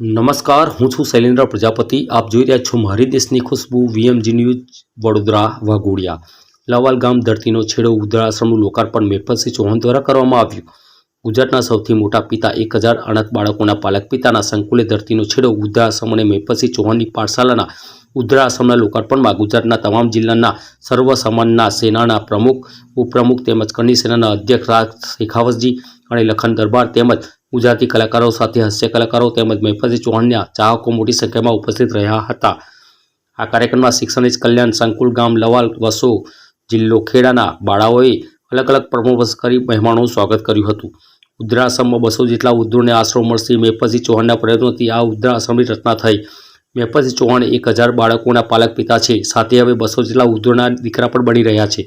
નમસ્કાર, હું છું શૈલેન્દ્ર પ્રજાપતિ. આપ જોઈ રહ્યા છો મારી દેશની ખુશ્બુ, વીએમજી ન્યૂઝ, વડોદરા, વાઘોડિયા. લાવાલ ગામ ધરતીનો છેડો વૃદ્ધાશ્રમનું લોકાર્પણ મેપલસિંહ ચૌહાણ દ્વારા કરવામાં આવ્યું. ગુજરાતના સૌથી મોટા પિતા એક હજાર અનાથ બાળકોના પાલક પિતાના સંકુલે ધરતીનો છેડો વૃદ્ધાશ્રમ અને મેપલસિંહ ચૌહાણની પાઠશાલાના વૃદ્ધાશ્રમના લોકાર્પણમાં ગુજરાતના તમામ જિલ્લાના સર્વ સમાનના સેનાના પ્રમુખ, ઉપપ્રમુખ તેમજ કરની સેનાના અધ્યક્ષ રાજ શેખાવતજી અને લખન દરબાર તેમજ ગુજરાતી કલાકારો સાથે હાસ્ય કલાકારો તેમજ મહેફાજી ચૌહાણના ચાહકો મોટી સંખ્યામાં ઉપસ્થિત રહ્યા હતા. આ કાર્યક્રમમાં શિક્ષણ કલ્યાણ સંકુલ ગામ લવાલ વસો જિલ્લો ખેડાના બાળાઓએ અલગ અલગ પ્રમોવસ કરી મહેમાનોનું સ્વાગત કર્યું હતું. ઉદ્ધરાશ્રમમાં બસો જેટલા વૃદ્ધોને આશરો મળશે. મહેફલસિંહ ચૌહાણના પ્રયત્નોથી આ ઉદ્ધરાશ્રમની રચના થઈ. મહેફલસિંહ ચૌહાણ એક હજાર બાળકોના પાલક પિતા છે. સાથે હવે બસો જેટલા વૃદ્ધોના દીકરા પણ બની રહ્યા છે.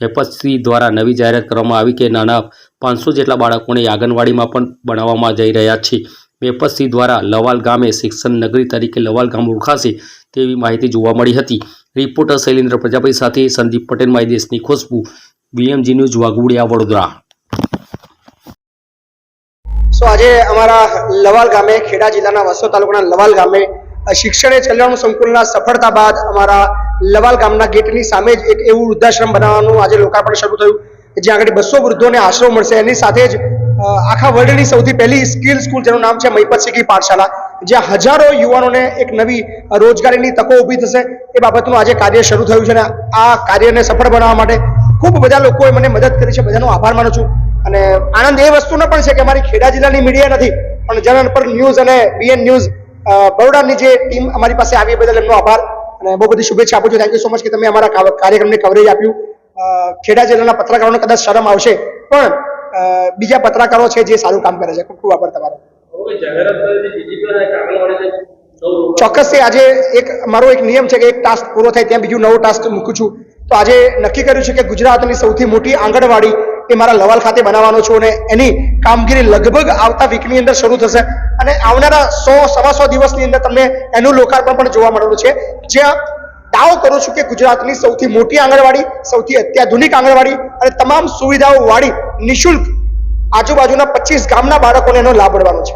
મહેફલસિંહ દ્વારા નવી જાહેરાત કરવામાં આવી કે નાના પાંચસો જેટલા બાળકોને આંગણવાડીમાં પણ બનાવવામાં જઈ રહ્યા છે. મેપતસિંહ દ્વારા લવાલ ગામે શિક્ષણ નગરી તરીકે લવાલ ગામ ઓળખાશે તેવી માહિતી જોવા મળી હતી. રિપોર્ટર શૈલેન્દ્ર પ્રજાપતિ સાથે સંદીપ પટેલ, માય દેશની ખુશ્બુ, બીએમજી ન્યૂઝ, વાઘુડિયા, વડોદરા. સો આજે અમારા લવાલ ગામે, ખેડા જિલ્લાના વસો તાલુકાના લવાલ ગામે શિક્ષણે ચલણ સંકુલના સફળતા બાદ અમારા લવાલ ગામના ગેટની સામે જ એક એવું વૃદ્ધાશ્રમ બનાવવાનું આજે લોકાર્પણ શરૂ થયું જ્યાં આગળ બસો વૃદ્ધોને આશરો મળશે. એની સાથે જ આખા વર્લ્ડની સૌથી પહેલી સ્કિલ સ્કૂલ જેનું નામ છે મહિપત શીખી પાઠશાળા જ્યાં હજારો યુવાનોને એક નવી રોજગારીની તકો ઊભી થશે. એ બાબતનું આજે કાર્ય શરૂ થયું છે અને આ કાર્યને સફળ બનાવવા માટે ખૂબ બધા લોકોએ મને મદદ કરી છે. બધાનો આભાર માનું છું. અને આનંદ એ વસ્તુનો પણ છે કે અમારી ખેડા જિલ્લાની મીડિયા નથી, પણ જનન પર ન્યૂઝ અને બીએન ન્યૂઝ બરોડાની જે ટીમ અમારી પાસે આવી બદલ એમનો આભાર. અને બહુ બધી શુભેચ્છા આપું છું. થેન્ક યુ સો મચ કે તમે અમારા કાર્યક્રમને કવરેજ આપ્યું. ખેડા જિલ્લાના પત્રકારોને કદાચ શરમ આવશે પણ બીજા પત્રકારો છે જે સારું કામ કરે છે. ખૂબ ખૂબ આભાર તમારો. ચોક્કસથી આજે એક મારો એક નિયમ છે કે એક ટાસ્ક પૂરો થાય ત્યાં બીજું નવો ટાસ્ક મૂકું છું. તો આજે નક્કી કર્યું છે કે ગુજરાતની સૌથી મોટી આંગણવાડી એ મારા લવાલ ખાતે બનાવવાનો છું અને એની કામગીરી લગભગ આવતા વીકની અંદર શરૂ થશે. અને આવનારા સો, સવા સો દિવસની અંદર તમને એનું લોકાર્પણ પણ જોવા મળેલું છે. જ્યાં દાવો કરું છું કે ગુજરાતની સૌથી મોટી આંગણવાડી, સૌથી અત્યાધુનિક આંગણવાડી અને તમામ સુવિધાઓ વાળી નિઃશુલ્ક આજુબાજુના પચીસ ગામના બાળકોને એનો લાભ મળવાનો છે.